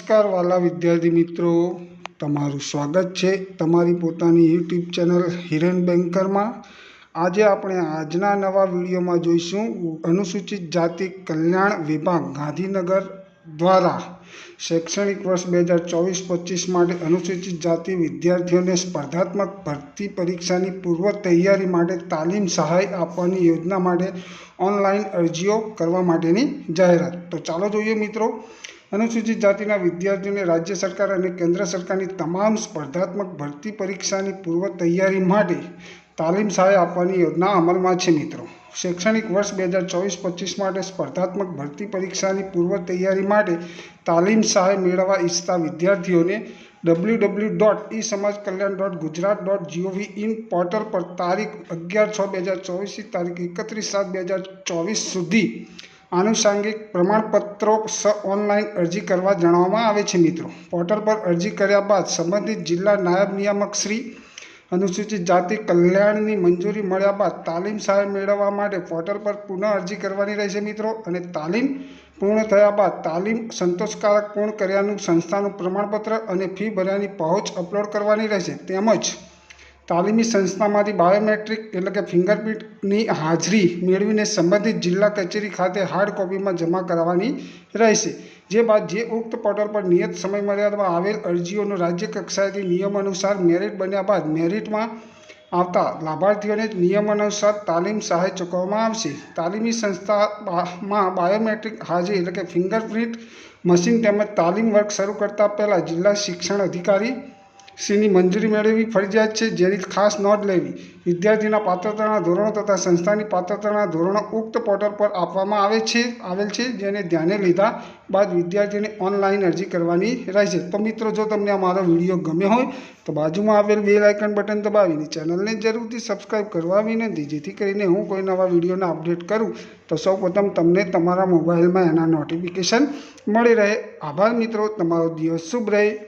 નમસ્કાર વાલા વિદ્યાર્થી મિત્રો. તમારું સ્વાગત છે તમારી પોતાની યુટ્યુબ ચેનલ હિરેન બેન્કરમાં. આજે આપણે આજના નવા વિડીયોમાં જોઈશું અનુસૂચિત જાતિ કલ્યાણ વિભાગ ગાંધીનગર દ્વારા શૈક્ષણિક વર્ષ બે હજાર ચોવીસ પચીસ માટે અનુસૂચિત જાતિ વિદ્યાર્થીઓને સ્પર્ધાત્મક ભરતી પરીક્ષાની પૂર્વ તૈયારી માટે તાલીમ સહાય આપવાની યોજના માટે ઓનલાઈન અરજીઓ કરવા માટેની જાહેરાત. તો ચાલો જોઈએ મિત્રો. અનુસૂચિત જાતિના વિદ્યાર્થીઓને રાજ્ય સરકાર અને કેન્દ્ર સરકારની તમામ સ્પર્ધાત્મક ભરતી પરીક્ષાની પૂર્વ તૈયારી માટે તાલીમ સહાય આપવાની યોજના અમલમાં છે મિત્રો. શૈક્ષણિક વર્ષ બે હજાર ચોવીસ પચીસ માટે સ્પર્ધાત્મક ભરતી પરીક્ષાની પૂર્વ તૈયારી માટે તાલીમ સહાય મેળવવા ઈચ્છતા વિદ્યાર્થીઓને W W dot E Samaj Kalyan dot Gujarat dot G O V in portal પર તારીખ અગિયાર છ બે હજાર ચોવીસથી તારીખ એકત્રીસ સાત બે હજાર ચોવીસ સુધી આનુષાંગિક પ્રમાણપત્રો સ ઓનલાઈન અરજી કરવા જણાવવામાં આવે છે, મિત્રો. પોર્ટલ પર અરજી કર્યા બાદ સંબંધિત જિલ્લા નાયબ નિયામક શ્રી અનુસૂચિત જાતિ કલ્યાણની મંજૂરી મળ્યા બાદ તાલીમ સહાય મેળવવા માટે પોર્ટલ પર પુનઃ અરજી કરવાની રહેશે, મિત્રો. અને તાલીમ પૂર્ણ થયા બાદ તાલીમ સંતોષકારક પૂર્ણ કર્યાનું સંસ્થાનું પ્રમાણપત્ર અને ફી ભર્યાની પહોંચ અપલોડ કરવાની રહેશે. તેમજ તાલીમી સંસ્થામાંથી બાયોમેટ્રિક એટલે કે ફિંગરપ્રિન્ટની હાજરી મેળવીને સંબંધિત જિલ્લા કચેરી ખાતે હાર્ડ કોપીમાં જમા કરાવવાની રહેશે. જે બાદ જે ઉક્ત પોર્ટલ પર નિયત સમય મર્યાદામાં આવેલ અરજીઓનો રાજ્ય કક્ષાએથી નિયમ અનુસાર મેરિટ બન્યા બાદ મેરિટમાં આવતા લાભાર્થીઓને નિયમ અનુસાર તાલીમ સહાય ચૂકવવામાં આવશે. તાલીમી સંસ્થામાં બાયોમેટ્રિક હાજરી એટલે કે ફિંગરપ્રિન્ટ મશીન તેમજ તાલીમ વર્ગ શરૂ કરતા પહેલાં જિલ્લા શિક્ષણ અધિકારી શ્રીની મંજૂરી મેળવવી ફરજિયાત છે, જેની ખાસ નોંધ લેવી. વિદ્યાર્થીના પાત્રતાના ધોરણો તથા સંસ્થાની પાત્રતાના ધોરણો ઉક્ત પોર્ટલ પર આપવામાં આવે છે, આવેલ છે, જેને ધ્યાને લીધા બાદ વિદ્યાર્થીને ઓનલાઈન અરજી કરવાની રહેશે. તો મિત્રો, જો તમને આ મારો વીડિયો ગમ્યો હોય, તો બાજુમાં આવેલ બે લાઇકન બટન દબાવીને ચેનલને જરૂરથી સબસ્ક્રાઈબ કરવા વિનંતી, જેથી કરીને હું કોઈ નવા વિડીયોને અપડેટ કરું. તો સૌપ્રથમ તમને તમારા મોબાઈલમાં એના નોટિફિકેશન મળી રહે. આભાર મિત્રો, તમારો દિવસ શુભ રહે.